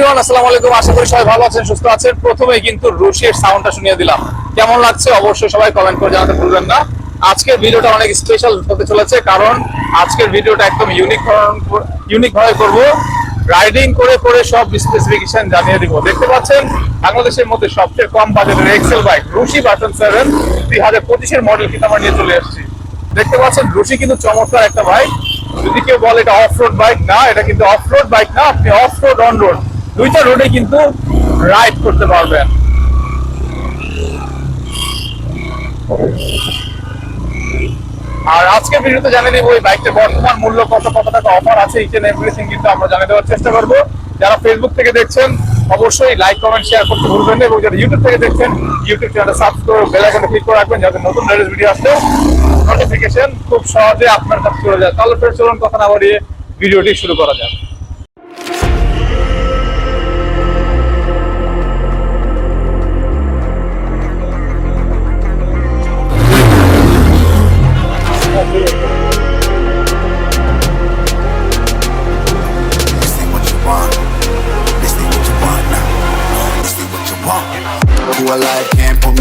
Everyone, আসসালামু আলাইকুম। আশা করি সবাই ভালো আছেন, সুস্থ আছেন। প্রথমে কিন্তু সাউন্ডটা শুনিয়ে দিলাম। কেমন লাগছে? অবশ্যই সবাই কমেন্ট করে জানাতে ভুলবেন না। আজকের ভিডিওটা অনেক স্পেশাল হতে চলেছে, কারণ আজকের ভিডিওটা একদম ইউনিক ইউনিক ভাবে করব। রাইডিং করে করে সব স্পেসিফিকেশন জানিয়ে দিব। দেখতে পাচ্ছেন, বাংলাদেশের মধ্যে সবচেয়ে কম বাজেটের এক্সেল বাইক রুশি বাটন সেভেন দুই হাজার পঁচিশের মডেল কিন্তু আমরা নিয়ে চলে এসেছি। দেখতে পাচ্ছেন, রুশি কিন্তু চমৎকার একটা বাইক যদি কেউ বলে এটা অফ রোড বাইক না, এটা কিন্তু অফ রোড বাইক না, আপনি অফ রোড অন রোড দুইটা রোডে কিন্তু রাইড করতে পারবেন। আর আজকে ভিডিওতে জানিয়ে দেবো, এই বাইকটার বর্তমান মূল্য কত কত টাকা অফার আছে ইচ এন্ড এভরিথিং কিন্তু আমরা জানিয়ে দেওয়ার চেষ্টা করব। যারা ফেসবুক থেকে দেখছেন, অবশ্যই লাইক কমেন্ট শেয়ার করতে ভুলবেন না, এবং যারা ইউটিউব থেকে দেখছেন ইউটিউব চ্যানেল সাবস্ক্রাইব বেল আইকনে ক্লিক করে রাখবেন, যাতে নতুন লেটেস্ট ভিডিও আসলে নোটিফিকেশন খুব সহজে আপনার কাছে চলে যায়। তাহলে ফের চলুন, কথা না বাড়িয়ে ভিডিওটি শুরু করা যাক।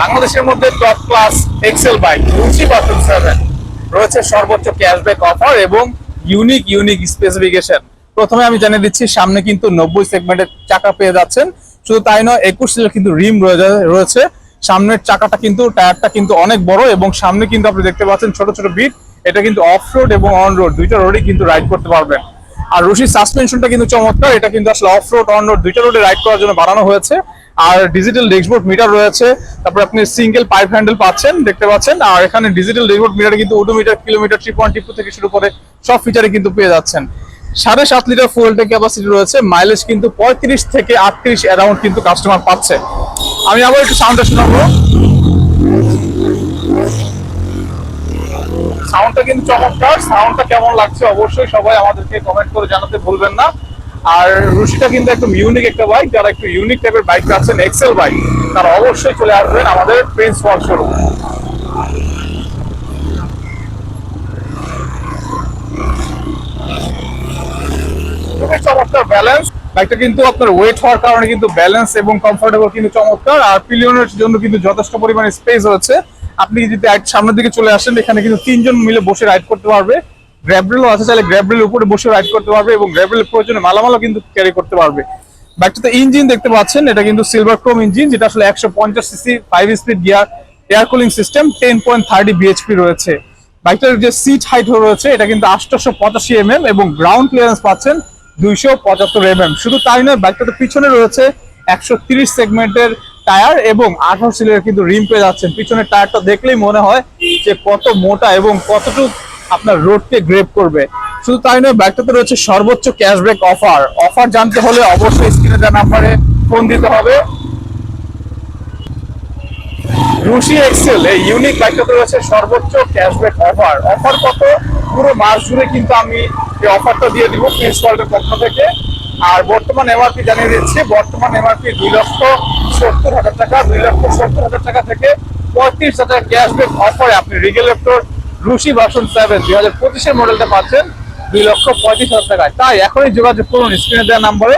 বাংলাদেশের মধ্যে টপ ক্লাস এক্সেল বাইক রুচি বাটন সেভেন রয়েছে সর্বোচ্চ ক্যাশব্যাক অফার এবং ইউনিক ইউনিক স্পেসিফিকেশন প্রথমে আমি জানিয়ে দিচ্ছি, সামনে কিন্তু নব্বই সেগমেন্টের চাকা পেয়ে যাচ্ছেন। শুধু তাই নয়, একুশ সিলের কিন্তু রিম রয়েছে। সামনের চাকাটা কিন্তু, টায়ারটা কিন্তু অনেক বড় এবং সামনে কিন্তু আপনি দেখতে পাচ্ছেন ছোট ছোট বিট এটা কিন্তু অফ রোড এবং অন রোড দুইটা রোডে কিন্তু রাইড করতে পারবেন। আর রশির সাসপেনশনটা কিন্তু চমৎকার, এটা কিন্তু আসলে অফ রোড অন রোড দুইটা রোডে রাইড করার জন্য বানানো হয়েছে। আর ডিজিটাল ডেশবোর্ড মিটার রয়েছে। তারপর আপনি সিঙ্গেল পাইপ হ্যান্ডেল পাচ্ছেন, দেখতে পাচ্ছেন। আর এখানে ডিজিটাল ডেশবোর্ড মিটারে কিন্তু ওডোমিটার কিলোমিটার থ্রি পয়েন্ট টিপু থেকে শুরু করে সব ফিচারে কিন্তু পেয়ে যাচ্ছেন। সাড়ে সাত লিটার ফুয়েল ট্যাঙ্ক ক্যাপাসিটি রয়েছে। মাইলেজ কিন্তু পঁয়ত্রিশ থেকে আটত্রিশ অ্যারাউন্ড কিন্তু কাস্টমার পাচ্ছে। আমি আবার একটু সাউন্ডটা শোনাবো। সাউন্ডটা কিন্তু চমৎকার। সাউন্ডটা কেমন লাগছে অবশ্যই সবাই আমাদেরকে কমেন্ট করে জানাতে ভুলবেন না। আর রুশিটা কিন্তু একদম ইউনিক একটা বাইক যারা একটু ইউনিক টাইপের বাইক আছেন এক্সেল বাইক তারা অবশ্যই চলে আসবেন আমাদের প্রিন্স ওয়ার্ক শোরুম চমৎকার ব্যালেন্স বাইকটা কিন্তু আপনার ওয়েট হওয়ার কারণে কিন্তু ব্যালেন্স এবং কমফোর্টেবল কিন্তু চমৎকার। আর পিলিয়নের জন্য কিন্তু যথেষ্ট পরিমাণে স্পেস রয়েছে। আপনি যদি সামনের দিকে চলে আসেন, এখানে কিন্তু তিনজন মিলে বসে রাইড করতে পারবে। গ্র্যাবরেলও আছে চাইলে গ্র্যাবরেলের উপরে বসে রাইড করতে পারবে এবং গ্র্যাবরেলের প্রয়োজনে মালামালও কিন্তু ক্যারি করতে পারবে। বাইকটাতে ইঞ্জিন দেখতে পাচ্ছেন, এটা কিন্তু সিলভার ক্রোম ইঞ্জিন যেটা আসলে একশো পঞ্চাশ CC five speed gear air cooling system ten point thirty BHP রয়েছে। বাইকটার যে সিট হাইট রয়েছে, এটা কিন্তু আটশোশো পঁচাশি এম এবং গ্রাউন্ড ক্লিয়ারেন্স পাচ্ছেন দুইশো পঁচাত্তর এম শুধু তাই নয় বাইকটাতে পিছনে রয়েছে একশো তিরিশ সেগমেন্টের টায়ার এবং আঠারো সিলের কিন্তু রিম পেয়ে যাচ্ছেন। পিছনের টায়ারটা দেখলেই মনে হয় যে কত মোটা এবং কতটুকু আপনার রোডকে গ্রেপ করবে। শুধু তাই নয় বাইকটাতে রয়েছে সর্বোচ্চ ক্যাশব্যাক অফার। অফার জানতে হলে অবশ্যই স্ক্রিনে দেওয়া নাম্বারে ফোন দিতে হবে। রুশি এক্সেল, এই ইউনিক বাইকটাতে রয়েছে সর্বোচ্চ ক্যাশব্যাক অফার। অফার কত? পুরো মাস জুড়ে কিন্তু আমি এই অফারটা দিয়ে দিব প্রিন্সিপালের পক্ষ থেকে। আর বর্তমান এমআরপি জানিয়ে দিচ্ছি, বর্তমান এমআরপি দুই লক্ষ সত্তর হাজার টাকা, দুই লক্ষ সত্তর হাজার টাকা থেকে পঁয়ত্রিশ হাজার ক্যাশব্যাক অফারে আপনি রিগেলেক্টর রুশি ভার্সন সেভেন দুই হাজার পঁচিশের মডেলটা পাচ্ছেন দুই লক্ষ পঁয়ত্রিশ হাজার টাকায়। তাই এখনই যোগাযোগ করুন স্ক্রিনে দেওয়া নাম্বারে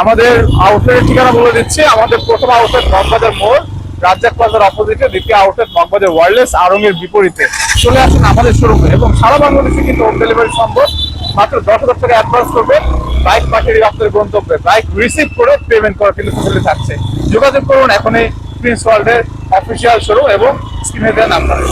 আমাদের আউটলেটের ঠিকানা বলে দিচ্ছি, আমাদের প্রথম আউটলেট মগবাজার মোড়, রাজ্জাক প্লাজার অপোজিটে দ্বিতীয় আউটলেট মগবাজার ওয়ারলেস আরঙের বিপরীতে। চলে আসুন আমাদের শোরুমে এবং সারা বাংলাদেশে কিন্তু হোম ডেলিভারি সম্ভব। মাত্র দশ হাজার টাকা অ্যাডভান্স করবেন বাইক পাঠিয়ে আপনার গন্তব্যে। বাইক রিসিভ করে পেমেন্ট করা কিন্তু ফেসিলিটি থাকছে। যোগাযোগ করুন এখনই প্রিন্স ওয়ার্ল্ডের অফিসিয়াল শোরুম এবং স্ক্রিনে দেওয়া নাম্বারে